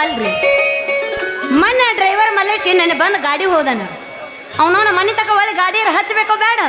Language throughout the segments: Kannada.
ಅಲ್ರಿ. ಮೊನ್ನೆ ಡ್ರೈವರ್ ಮಲೇಶ್ ನನ್ನ ಬಂದು ಗಾಡಿ ಹೋದನ. ಅವನವನ ಮನೆ ತಕ ಒಳ್ಳೆ ಗಾಡಿ ಹಚ್ಚಬೇಕೋ ಬೇಡ.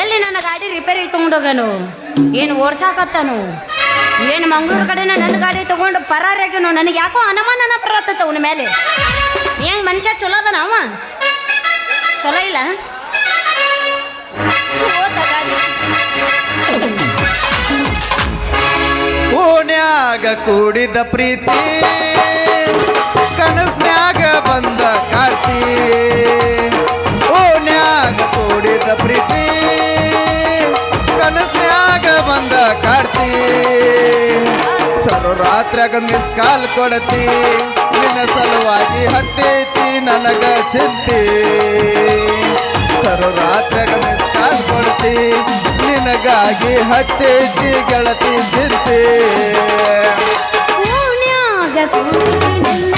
ಎಲ್ಲಿ ನನ್ನ ಗಾಡಿ ರಿಪೇರಿಗೆ ತೊಗೊಂಡೋಗನು? ಏನು ಓಡ್ಸಾಕತ್ತನು? ಏನು ಮಂಗಳೂರು ಕಡೆನ ನನ್ನ ಗಾಡಿ ತಗೊಂಡು ಪರಾರಾಗ್ಯನು ನನಗೆ ಯಾಕೋ ಅನುಮಾನನ ಬರತ್ತತ್ತ ಅವನ ಮೇಲೆ. ಏನು ಮನುಷ್ಯ ಚಲೋ ಅದನ ಅವ? ಚಲೋ ಇಲ್ಲ? ಓನ್ಯಾಗ ಕೂಡಿದ ಪ್ರೀತಿ. ಕನಸ್ನ್ಯಾಗ ಬಂದ ಕಾರ್ತಿ ಓನ್ಯಾಗ ಕೂಡಿದ ಪ್ರೀತಿ. ಕನಸ್ನ್ಯಾಗ ಬಂದ ಕಾರ್ತಿ ಸರು ರಾತ್ರಿಯಾಗ ಮಿಸ್ ಕೊಡತಿ. ನಿನ್ನ ಸಲುವಾಗಿ ಹತ್ತೈತಿ ನನಗ ಚಿಂತಿ. ಸರು ರಾತ್ರಿಯಾಗ ಮಿಸ್ ಕಾಲ್ ಕೊಡ್ತಿ. ನಿನಗಾಗಿ ಹತ್ತೈತಿ ಗೆಳತಿ ಚಿಂತೆ. ಓಣ್ಯಾಗ ಕೂಡಿ ನನ್ನ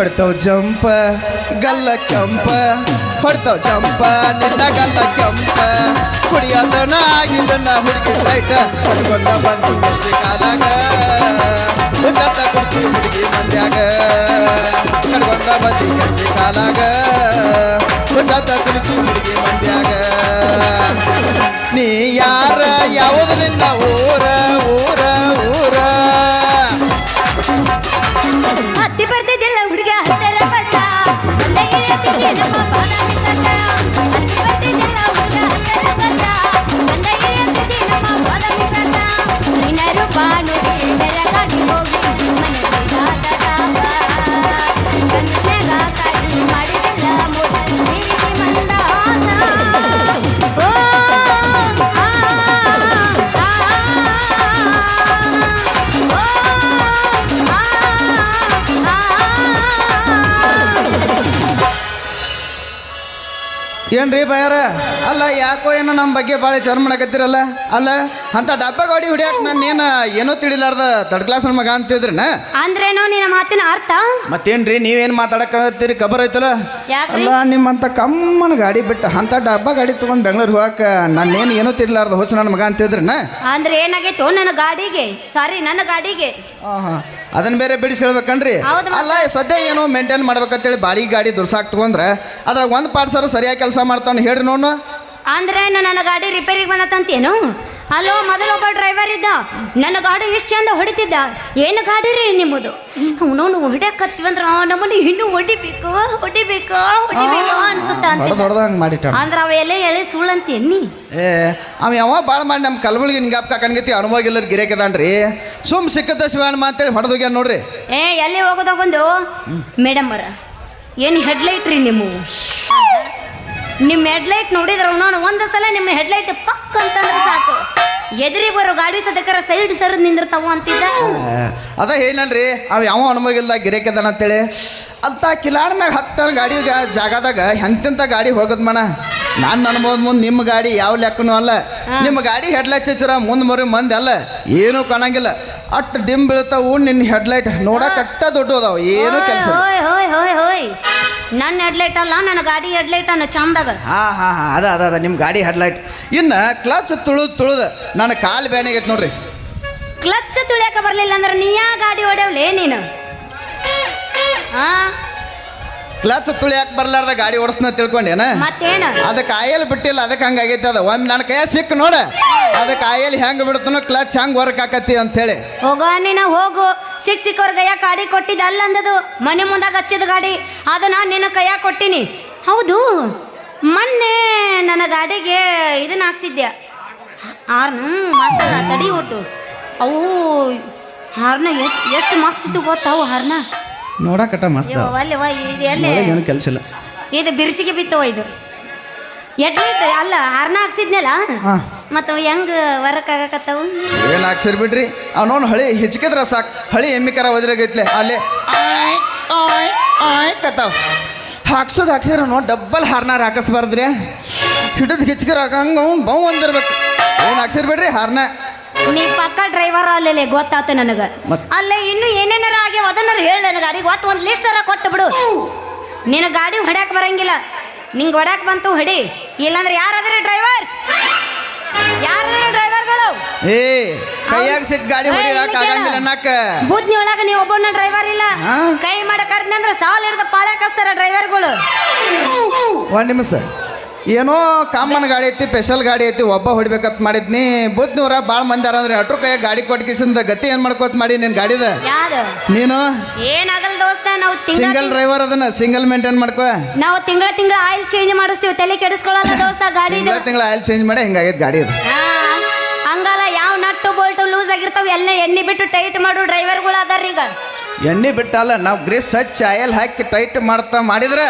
ಹೊಡ್ತಾವ್ ಜಂಪ, ಗಲ್ಲ ಕಂಪ. ಹೊಡ್ತಾವ್ ಜಂಪ, ನಿನ್ನ ಗಲ್ಲ ಕೆಂಪ. ಕುಡಿಯೋದನ್ನ ಆಗಿದ್ದನ್ನ ಹುಡುಗಿ ಸೈಟ. ಹೊಡ್ಕೊಂಡ ಬಂದು ಮತ್ತೆ ಕಾಲಾಗ. ಗತ್ತ ಕುಡ್ತಿ ಹುಡುಗಿ ಮಂದ್ಯಾಗ. ಕಡ್ಕೊಂಡ ಬಂದು ಗೆಜ್ಜೆ ಕಾಲಾಗ. ಗತ್ತ ಕುಡ್ತಿ ಹುಡುಗಿ ಮಂದ್ಯಾಗ. ನೀ ಯಾರ, ಯಾವುದು ನಿನ್ನ ಏನ್ರಿ ಬಯಾರ? ಅಲ್ಲ ಯಾಕೋ ಏನೋ ನಮ್ಮ ಬಗ್ಗೆ ಭಾಳ ಚರ್ಮ ಮಾಡಕತ್ತೀರಲ್ಲ ಅಲ್ಲ ಅಂತ ಡಬ್ಬ ಗಾಡಿ ಹೊಡಿಯಾಕ ನಾನು ಏನು ಏನೋ ತಿಳಿಲಾರ್ದ ತರ್ಡ್ ಕ್ಲಾಸ್ ಮಗ ಅಂತಿದ್ರನ ಅಂದ್ರೇನೋ ನಿನ್ನ ಮಾತಿನ ಅರ್ಥ? ಮತ್ತೇನ್ರಿ ನೀವೇನು ಮಾತಾಡಕತ್ತೀರಿ ಖಬರ್ ಐತಲ್ಲ? ಯಾಕ್ರಿ? ಅಲ್ಲ ನಿಮ್ಮಂತ ಕಮ್ಮನ ಗಾಡಿ ಬಿಟ್ಟು ಅಂತ ಡಬ್ಬ ಗಾಡಿ ತೊಗೊಂಡು ಬೆಂಗಳೂರು ಹೋಗಾಕ ನಾನೇನು ಏನೋ ತಿಳಿಲಾರ್ದ ಹೊಸ ನನ್ನ ಮಗ ಅಂತಿದ್ರನ ಅಂದ್ರೆ ಏನಾಗೈತು ನನ್ನ ಗಾಡಿಗೆ? ಸಾರಿ ನನ್ನ ಗಾಡಿಗೆ. ಆಹಾ. ಅದನ್ನ ಬೇರೆ ಬಿಡಿಸಿ ಹೇಳ್ಬೇಕನ್ರಿ? ಹೌದು ಮತ್ತೆ. ಅಲ್ಲ ಸದ್ಯ ಏನೋ ಮೇಂಟೈನ್ ಮಾಡ್ಬೇಕಂತೇಳಿ ಬಾಡಿ ಗಾಡಿ ದುರ್ಸಾಕ್ ತಗೊಂಡ್ರೆ ಅದ್ರಾಗ ಒಂದು ಪಾರ್ಟ್ ಸರ್ ಸರಿಯಾಗಿ ಕೆಲಸ ಮಾಡ್ತಾನೆ ಹೇಳ್ರಿ ನೋಡು ಅಂದ್ರೆ ನನ್ನ ಗಾಡಿ ರಿಪೇರಿಗೆ ಬಂದತ್ತಂತೇನು? ಅಲ್ಲೋ ಮೊದಲೊಬ್ಬ ಡ್ರೈವರ್ ಇದ್ದ. ನನ್ನ ಗಾಡಿ ಇಷ್ಟು ಚಂದ ಹೊಡಿತಿದ್ದ. ಏನು ಗಾಡಿ ರೀ ನಿಮ್ಮದು? ಅವನವನು ಅಂದ್ರೆ ನಮ್ಮನ್ನು ಇನ್ನೂ ಹೊಡಿಬೇಕು ಹೊಡಿಬೇಕು ಹೊಡಿಬೇಕು ಅನ್ಸುತ್ತ ಅಂತ. ಅಂದ್ರೆ ಅವ ಎಲೆ ಎಲೆ ಸುಳ್ಳಂತೇನಿ ಏ ಅವ ಯಾವ ಭಾಳ ಮಾಡಿ ನಮ್ಮ ಕಲಬುಳಿಗೆ ನಿಂಗಾಪ್ ಕಣ್ಗತಿ ಅನುಭವ ಇಲ್ಲರ ಗಿರೇಕದಾನ್ರಿ ಸುಮ್ ಸಿಕ್ಕದ ಶಿವಣ್ಣ ಅಂತೇಳಿ ಹೊಡೆದೋಗ್ಯಾನ ನೋಡ್ರಿ. ಏ ಎಲ್ಲಿ ಹೋಗೋದೊಂದು ಮೇಡಮ್ ಅವರ ಏನು ಹೆಡ್ಲೈಟ್ ರೀ ನಿಮ್ಮ ನಿಮ್ಮ ಹೆಡ್ಲೈಟ್ ನೋಡಿದ್ರೆ ನಾನು ಒಂದು ಸಲ ನಿಮ್ಮ ಹೆಡ್ಲೈಟ್ ಪಕ್ ಅಂತಂದ್ರೆ ಸಾಕು. ಎದುರಿ ಬರೋ ಗಾಡಿ ಸದಕರ ಸೈಡ್ ಸರಿದ್ ನಿಂದಿರ್ತಾವ ಅಂತಿದ್ದ. ಅದ ಏನಲ್ರಿ? ಅವ ಯಾವ ಅನುಭವಿಲ್ದ ಗಿರೇಕದ ಗಿರೇಕದಾನ ಅಂತೇಳಿ? ಅಂತ ಕಿಲಾಣ ಮ್ಯಾಗ ಹತ್ತಾನ ಗಾಡಿ ಜಾಗದಾಗ ಎಂತೆಂಥ ಗಾಡಿ ಹೋಗದ್ ಮನ? ನಾನು ಅನ್ಬೋದು ಮುಂದೆ ನಿಮ್ಮ ಗಾಡಿ ಯಾವ ಲೆಕ್ಕನೂ ಅಲ್ಲ. ನಿಮ್ಮ ಗಾಡಿ ಹೆಡ್ಲೈಟ್ ಹಚ್ಚಿರ ಮುಂದೆ ಮರಿ ಮಂದಿ ಅಲ್ಲ. ಏನೂ ಕಾಣಂಗಿಲ್ಲ. ಅಟ್ಟು ಡಿಮ್ ಬೀಳ್ತಾವು ನಿನ್ನ ಹೆಡ್ಲೈಟ್ ನೋಡಕ್ ಅಟ್ಟ ದೊಡ್ಡ ಅದಾವ. ಏನು ಕೆಲಸ ಹೋಯ್ ಹೋಯ್ ಹೋಯ್ ಹೋಯ್ ನನ್ನ ಹೆಡ್ಲೈಟ್ ಅಲ್ಲ ನನ್ನ ಗಾಡಿ ಹೆಡ್ಲೈಟ್ ಅನ್ನ ಚಂದಾಗ ಹಾ ಹಾ ಹಾ ಅದ ಅದ ಅದ ನಿಮ್ಮ ಗಾಡಿ ಹೆಡ್ಲೈಟ್ ಇನ್ನು ಕ್ಲಚ್ ತುಳುದ್ ತುಳುದ. ನನ್ನ ಕಾಲು ಬ್ಯಾನಿಗೈತೆ ನೋಡ್ರಿ. ಕ್ಲಚ್ ತುಳಿಯಕ ಬರ್ಲಿಲ್ಲ ಅಂದ್ರೆ ನೀ ಯಾ ಗಾಡಿ ಹೊಡೆವ್ಲೇ ನೀನು? ಹಾ? ಕ್ಲಚ್ ತುಳಿಯಾಕ ಬರ್ಲಾರ್ದ ಗಾಡಿ ಓಡಿಸ್ನ ತಿಳ್ಕೊಂಡೇನ? ಮತ್ತೇನು? ಅದಕ್ಕೆ ಆಯಲ್ ಬಿಟ್ಟಿಲ್ಲ ಅದಕ್ಕೆ ಹಂಗಾಗೈತೆ ಅದ. ಒಮ್ಮೆ ನನ್ನ ಕೈ ಸಿಕ್ಕ ನೋಡ ಅದಕ್ಕೆ ಆಯಲ್ ಹೆಂಗ್ ಬಿಡ್ತನೋ ಕ್ಲಚ್ ಹೆಂಗ್ ವರ್ಕ್ ಆಕತಿ ಅಂತೇಳಿ. ಹೋಗೋ ನೀನ ಹೋಗು. ಸಿಕ್ ಸಿಕ್ಕವ್ರ ಕೈಯಾಗ ಗಾಡಿ ಕೊಟ್ಟಿದ್ದ ಅಲ್ಲಂದದು. ಮನೆ ಮುಂದಾಗ ಹಚ್ಚಿದ ಗಾಡಿ ಅದನ್ನ ನಿನ್ನ ಕೈಯಾಗ ಕೊಟ್ಟಿನಿ. ಹೌದು ಮೊನ್ನೆ ನನ್ನ ಗಾಡಿಗೆ ಇದನ್ನ ಹಾಕ್ಸಿದ್ದೆ. ಹಾರ್ನು ಮಸ್ತ್ ತಡಿ ಒಟ್ಟು. ಅವು ಹಾರ್ನ ಎಷ್ಟು ಎಷ್ಟು ಮಸ್ತ್ ಇತ್ತು ಗೊತ್ತಾವು ಹಾರ್ನ? ನೋಡಕಟ್ಟ ಮಸ್ತ್. ಯವ್ವ, ಅಲ್ಲಿ ವಾ ಇದು ಎಲ್ಲಿ ಏನು ಕೆಲಸ ಇಲ್ಲ. ಇದು ಬಿರ್ಸಿಗೆ ಬಿತ್ತವ ಇದು. ಎಡ್ಲೈಟ್ ಅಲ್ಲ ಹಾರ್ನ ಹಾಕ್ಸಿದ್ನಲ್ಲ? ಹಾಂ. ಮತ್ತು ಹೆಂಗೆ ವರ್ಕ್ ಆಗಕತ್ತವು? ಏನು ಹಾಕ್ಸಿರ್ ಬಿಡ್ರಿ? ಅವನವನು ಹಳಿ ಹಿಚ್ಕಿದ್ರ ಸಾಕು. ಹಳಿ ಎಮ್ಮಿ ಕರ ಒದ್ರಾಗೈತ್ಲೆ ಅಲ್ಲೇ ಆಯ್ ಆಯ್ ಆಯ್ ಕತ್ತಾವ. ಹಾಕ್ಸೋದು ಹಾಕ್ಸಿದ್ರೆ ನೋಡಿ ಡಬ್ಬಲ್ ಹಾರ್ನಾರ ಹಾಕಿಸ್ಬಾರ್ದ್ರಿ ಹಿಡಿದು ಹಿಚ್ಕಿರ ಹಂಗೆ ಅವ್ನು ಬೌ ಅಂದಿರ್ಬೇಕು. ಏನು ಹಾಕ್ಸಿರ್ ಬಿಡ್ರಿ ಹಾರ್ನ? ನೀ ಪಕ್ಕ ಡ್ರೈವರ್ ಅಲ್ಲೇ ಗೊತ್ತಾತು ನನಗೆ. ಮತ್? ಅಲ್ಲೇ ಇನ್ನು ಏನೇನಾರ ಒಟ್ಟು ಒಂದು ಲಿಸ್ಟ್ ಅರ ಕೊಟ್ಟು ಬಿಡು. ನಿನ್ನ ಗಾಡಿ ಹೊಡ್ಯಾಕೆ ಬರಂಗಿಲ್ಲ. ನಿಂಗೆ ಹೊಡ್ಯಾಕೆ ಬಂತು ಹೊಡಿ. ಇಲ್ಲಾಂದ್ರೆ ಯಾರಾದ್ರೆ ಡ್ರೈವರ್ ಯಾರಾದ್ರಿ ಡ್ರೈವರ್ಗಳು ಏ ಕೈಯಾಗ ಸಿಟ್ಟು ಗಾಡಿ ಹೊಡಿಯಾಕ ಆಗಂಗಿಲ್ಲ ಅನ್ನಕ್ಕ ಬೂದ್ನಿ ಒಳಗ ನೀವು ಒಬ್ಬನ ಡ್ರೈವರ್ ಇಲ್ಲ. ಕೈ ಮಾಡಕ ಅಂದ್ರೆ ಸಾಲ ಹಿಡ್ದು ಪಾಳೆ ಹಚ್ತಾರ ಡ್ರೈವರ್ಗಳು ಒಂದು ನಿಮಿಷ. ಏನೋ ಕಾಮನ್ ಗಾಡಿ ಐತಿ ಸ್ಪೆಷಲ್ ಗಾಡಿ ಐತಿ ಒಬ್ಬ ಹೊಡಿಬೇಕಂತ ಮಾಡಿದ್ನಿ. ಬುದ್ನೂರ ಭಾಳ ಮಂದಿ ಅಂದ್ರೆ ಅಟ್ರು ಕೈಯಾಗ ಗಾಡಿ ಕೊಟ್ಕಿಸಿಂದ ಗತಿ ಏನು ಮಾಡ್ಕೋತ ಮಾಡಿ ನಿನ್ನ ಗಾಡಿದ? ನೀನು? ಏನಾಗಲ್ಲ ದೋಸ್ತ ನಾವು ಸಿಂಗಲ್ ಡ್ರೈವರ್ ಅದನ್ನ ಸಿಂಗಲ್ ಮೇಂಟೈನ್ ಮಾಡ್ಕೋ. ನಾವು ತಿಂಗಳ ತಿಂಗಳ ಆಯಿಲ್ ಚೇಂಜ್ ಮಾಡಿಸ್ತೀವಿ ತಲೆ ಕೆಡಿಸ್ಕೊಳ್ಳಲ್ಲ ದೋಸ್ತ ಗಾಡಿ ತಿಂಗಳ ತಿಂಗಳ ಆಯಿಲ್ ಚೇಂಜ್ ಮಾಡಿ ಹಿಂಗಾಗೈತೆ ಗಾಡಿ ಅದು ಹಂಗಲ್ಲ ಯಾವ ನಟ್ಟು ಬೋಲ್ಟು ಲೂಸ್ ಆಗಿರ್ತಾವ ಎಲ್ಲ ಎಣ್ಣೆ ಬಿಟ್ಟು ಟೈಟ್ ಮಾಡು ಡ್ರೈವರ್ಗಳು ಅದಾರ ಈಗ. ಎಣ್ಣೆ ಬಿಟ್ಟಲ್ಲ ನಾವು ಗ್ರೀಸ್ ಹಚ್ಚಿ ಆಯಲ್ ಹಾಕಿ ಟೈಟ್ ಮಾಡ್ತಾ ಮಾಡಿದ್ರ.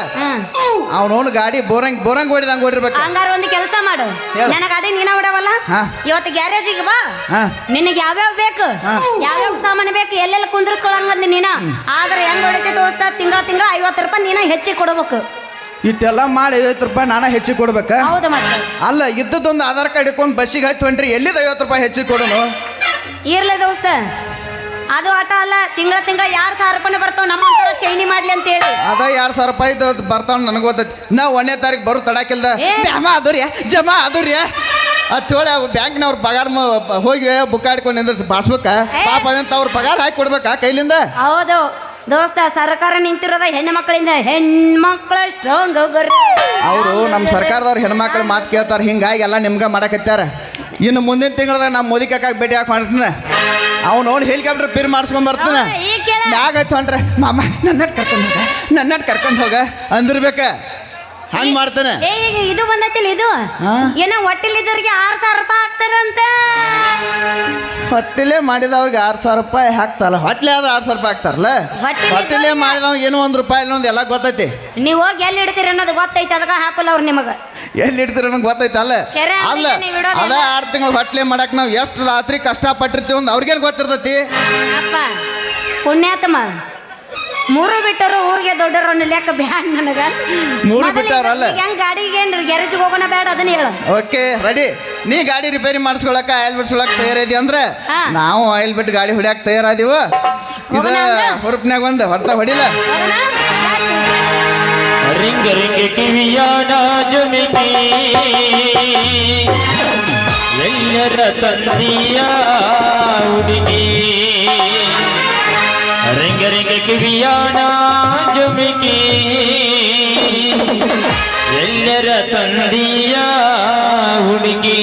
ಅವನವನು ಗಾಡಿ ಬೋರಂಗ್ ಬೋರಂಗ್ ಹೊಡಿದಂಗೆ ಹೊಡಿರ್ಬೇಕು. ಹಂಗಾರ ಒಂದು ಕೆಲಸ ಮಾಡು. ಹೇಳು. ನನ್ನ ಗಾಡಿ ನೀನ ಹೊಡವಲ್ಲ? ಹಾ. ಇವತ್ತು ಗ್ಯಾರೇಜಿಗೆ ಬಾ. ಹಾ. ನಿನಗೆ ಯಾವ್ಯಾವ ಬೇಕು. ಯಾವ್ಯಾವ ಸಾಮಾನು ಬೇಕು? ಎಲ್ಲೆಲ್ಲ ಕುಂದ್ರಿಸ್ಕೊಳಂಗಂದ್ ನೀನ? ಆದ್ರೆ ಹೆಂಗ್ ಹೊಡಿತಿ ದೋಸ್ತ? ತಿಂಗಳ ತಿಂಗಳ ಐವತ್ತು ರೂಪಾಯಿ ನೀನ ಹೆಚ್ಚಿಗೆ ಕೊಡ್ಬೇಕು. ಇಟ್ಟೆಲ್ಲ ಮಾಡಿ ಐವತ್ತು ರೂಪಾಯಿ ನಾನೇ ಹೆಚ್ಚಿಗೆ ಕೊಡ್ಬೇಕ? ಹೌದು ಮತ್ತೆ. ಅಲ್ಲ ಇದ್ದದ್ದೊಂದು ಆಧಾರ್ ಕಾರ್ಡ್ ಇಟ್ಕೊಂಡು ಬಸ್ಸಿಗೆ ಹತ್ತಿ ಹೊಂಟ್ರಿ ಎಲ್ಲಿದ ಐವತ್ತು ರೂಪಾಯಿ ಹೆಚ್ಚಿಗೆ ಕೊಡೋನು? ಇರ್ಲಿ ದೋಸ್ತ. ಅದು ಆಟ ಅಲ್ಲ ತಿಂಗಳ ತಿಂಗಳ ಯಾರು ಸಾವಿರ ರೂಪಾಯಿ ಬರ್ತಾವ ನಮ್ಮ ಚೈನಿ ಮಾಡ್ಲಿ ಅಂತ ಹೇಳಿ ಅದ ಎರಡು ಸಾವಿರ ರೂಪಾಯಿ ಬರ್ತಾವ ನನಗೆ ಗೊತ್ತೈತಿ. ನಾ ಒಂದನೇ ತಾರೀಕು ಬರು ತಡಾಕಿಲ್ದ. ಜಮಾ ಅದರ್ಯ ಜಮಾ ಅದರ್ಯ ಅತ್ತೇಳಿ ಅವು ಬ್ಯಾಂಕ್ನವ್ರ ಪಗಾರ ಹೋಗಿ ಬುಕ್ ಆಡ್ಕೊಂಡು ನಿಂದ್ರಿಸಿ ಪಾಸ್ಬುಕ್ ಪಾಪ ಅಂತ ಅವ್ರ ಪಗಾರ ಹಾಕಿ ಕೊಡ್ಬೇಕಾ ಕೈಲಿಂದ? ಹೌದು. ದೋಸ್ತ ಸರ್ಕಾರ ನಿಂತಿರೋದ ಹೆಣ್ಣು ಮಕ್ಕಳಿಂದ ಹೆಣ್ಮಕ್ಳ ಸ್ಟ್ರಾಂಗ್ ಅವರು ನಮ್ಮ ಸರ್ಕಾರದವ್ರು ಹೆಣ್ಮಕ್ಳು ಮಾತು ಕೇಳ್ತಾರೆ ಹಿಂಗಾಗಿ ಎಲ್ಲ ನಿಮ್ಗೆ ಮಾಡಕತ್ತಾರ ಇನ್ನು ಮುಂದಿನ ತಿಂಗಳದಾಗ ನಮ್ಮ ಮೋದಿ ಕಾಕಾಗ ಭೇಟಿ ಹಾಕಿ ಮಾಡ್ತಾನೆ ಅವ್ನು ಹೆಲಿಕಾಪ್ಟರ್ ಪಿರ್ ಮಾಡ್ಸ್ಕೊಂಡ್ ಬರ್ತಾನೆ. ಮ್ಯಾಗ ಹೊಂಟ್ರೆ ಮಾಮ ನನ್ನಟ್ ಕರ್ಕೊಂಡು ಹೋಗ ನನ್ನಟ್ ಕರ್ಕೊಂಡು ಹೋಗ ಅಂದಿರ್ಬೇಕ. ಹಂಗೆ ಮಾಡ್ತಾನೆ. ಏ ಇದು ಬಂದೈತಿಲ್ಲ ಇದು? ಹಾ? ಏನೋ ಹೊಟ್ಟಿಲಿದ್ದವ್ರಿಗೆ ಆರು ಸಾವಿರ ರೂಪಾಯಿ ಹಾಕ್ತಾರಂತ. ಹೊಟ್ಟಿಲೆ ಮಾಡಿದವ್ರಿಗೆ ಆರು ಸಾವಿರ ರೂಪಾಯಿ ಹಾಕ್ತಾರಲ್ಲ. ಹೊಟ್ಲೆ ಆದ್ರೆ ಆರು ಸಾವಿರ ರೂಪಾಯಿ ಹಾಕ್ತಾರಲ್ಲ? ಹೊಟ್ಟಿಲೆ ಹೊಟ್ಟೆಲೆ ಮಾಡಿದವ್ ಏನೋ ಒಂದು ರೂಪಾಯಿ ಇನ್ನೊಂದು ಎಲ್ಲ ಗೊತ್ತೈತಿ. ನೀವು ಹೋಗಿ ಎಲ್ಲಿ ಇಡ್ತೀರಿ ಅನ್ನೋದು ಗೊತ್ತೈತಿ ಅದಕ್ಕೆ ಹಾಕಲ್ಲ ಅವ್ರು ನಿಮಗೆ. ಎಲ್ಲಿ ಇಡ್ತೀರ ಅನ್ನೋದು ಗೊತ್ತೈತಿ ಅಲ್ಲ. ಶರ ಅಲ್ಲ ನೀವು ಇಡೋದಿಲ್ಲ. ಅದ ಆರು ತಿಂಗಳು ಹೊಟ್ಲೆ ಮಾಡಕ್ ನಾವು ಎಷ್ಟು ರಾತ್ರಿ ಕಷ್ಟಪಟ್ಟಿರ್ತೀವಿ ಅಂತ ಅವ್ರಿಗೇನು ಗೊತ್ತಿರ್ತೈತಿ? ಅಪ್ಪ ಪುಣ್ಯಾತ್ಮ. ಮೂರು ಬಿಟ್ಟರು ಊರಿಗೆ ದೊಡ್ಡರು ಲೆಕ್ಕ ಬ್ಯಾಡ ನನಗ? ಮೂರು ಬಿಟ್ಟರಲ್ಲ? ಬಿಟ್ಟವ್ರಲ್ಲ? ಹೆಂಗ್ ಗಾಡಿಗೆ ಏನ್ ಗ್ಯಾರೇಜ್ಗೆ ಹೋಗೋಣ ಬೇಡ ಅದನ್ನ ಹೇಳು. ಓಕೆ ರೆಡಿ ನೀ ಗಾಡಿ ರಿಪೇರಿ ಮಾಡಿಸ್ಕೊಳಕ ಆಯಿಲ್ ಬಿಡ್ಸ್ಕೊಳಕ್ ತಯಾರಿದಿ ಅಂದ್ರೆ? ನಾವು ಆಯಿಲ್ ಬಿಟ್ಟು ಗಾಡಿ ಹೊಡ್ಯಾಕ ತಯಾರಾದಿವು. ಇದು? ಹುರುಪ್ನ್ಯಾಗ ಒಂದು ಹೊಡ್ತಾ ಹೊಡಿಲ್ಲ? ರಿಂಗ ರಿಂಗ ಕಿವಿಯಾಡ ಜಮಿತಿ ಎಲ್ಲರ ತಂದಿಯ ಹುಡುಗಿ. ರಿಂಗ ರಿಂಗ ಕಿವಿಯಾಡ ಜಮಿತಿ ಎಲ್ಲರ ತಂದಿಯ ಹುಡುಗಿ.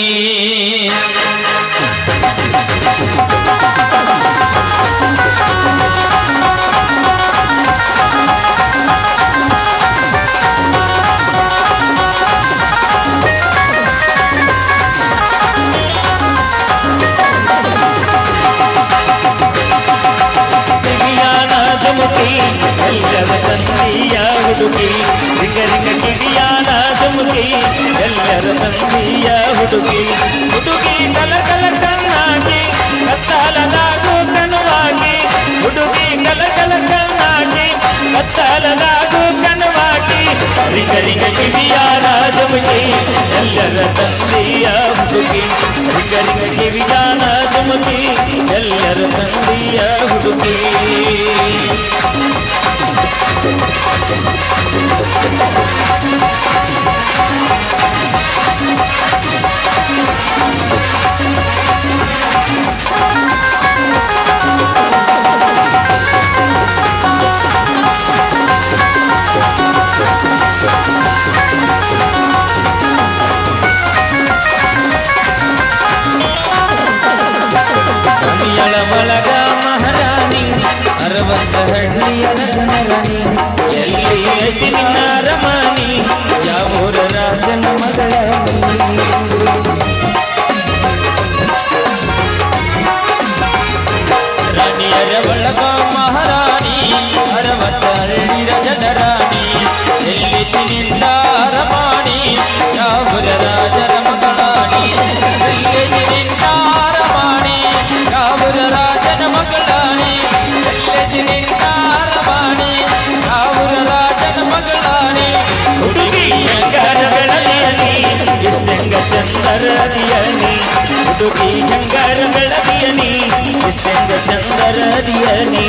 ಹುಡುಗಿ ಹುಡುಗಿ ಕಲ ಕಲ ಕಣ್ಣಾಗಿ ಕತ್ತಾಲದಾಗು ಕಣವಾಗಿ. ಹುಡುಗಿ ಕಲ ಕಲ ಕಣ್ಣಾಗಿ ಕತ್ತಾಲದಾಗು ಕಣವಾಗಿ. ರಿಂಗ ಕಿವಿಯ ಜಮುಕಿ ಎಲ್ಲರ ತಂದಿಯ ಹುಡುಗಿ. ರಿಂಗ ಕಿವಿಯ ಜಮುಕಿ ಎಲ್ಲರ ತಂದಿಯ ಹುಡುಗಿ. ಅರವತ್ತ ಹಳ್ಳಿಯ ಜನರಾಣಿ ಎಲ್ಲಿ ನಿನ್ನ ಅರಮನಿ ಯಾವೂರ ರಾಜನ ಮಗಳ ರಾಣಿಯರ ಬಳಗ ಮಹಾರಾಣಿ ಅರವತ್ತ ಹಳ್ಳಿಯ ಜನರಾಣಿ ಎಲ್ಲಿ ನಿನ್ನ ಅರಮನಿ ಹುಡುಗಿ ಹೆಂಗಾರ ಬೆಳದಿಯ ನೀ ಇಷ್ಟೆಂಗ ಚಂದರದಿಯ ನೀ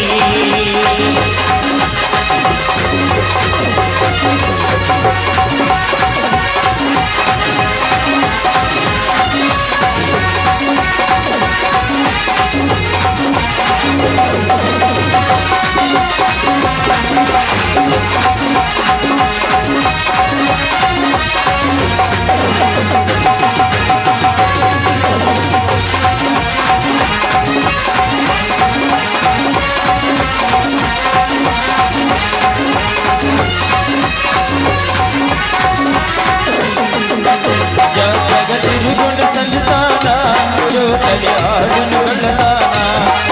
ಜೋತಲಿ ಆಡನು ಬೆಳ್ಳದಾನ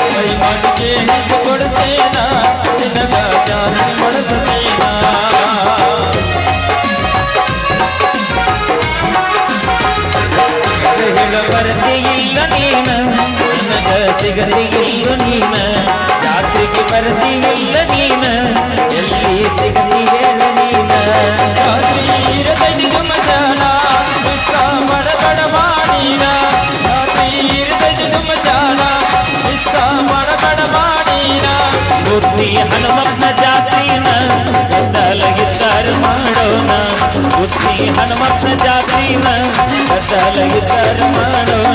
ಕೈ ಮಾಡಿಗೆ ನಿಂತು ಕೊಡುತ್ತೇನ ನಿನಗ ಜಾಸ್ತಿ ಕೊಡಸನೇನ ಹೇಳ ಬರತೆ ಇಲ್ಲ ನೀನ ನಿನಗ ಸಿಗತೆ ಇಲ್ಲ ನೀನ ಜಾತ್ರೆಗೆ ಬರತಿ ಇಲ್ಲ ನೀನ ಬುದ್ಧಿ ಹನುಮಪ್ಪನ ಜಾತ್ರಿನ ಗದ್ದಲಗಿದ್ದಾರ ಮಾಡೋಣ. ಬುದ್ಧಿ ಹನುಮಪ್ಪನ ಜಾತ್ರಿನ ಗದ್ದಲಗಿದ್ದಾರ ಮಾಡೋಣ.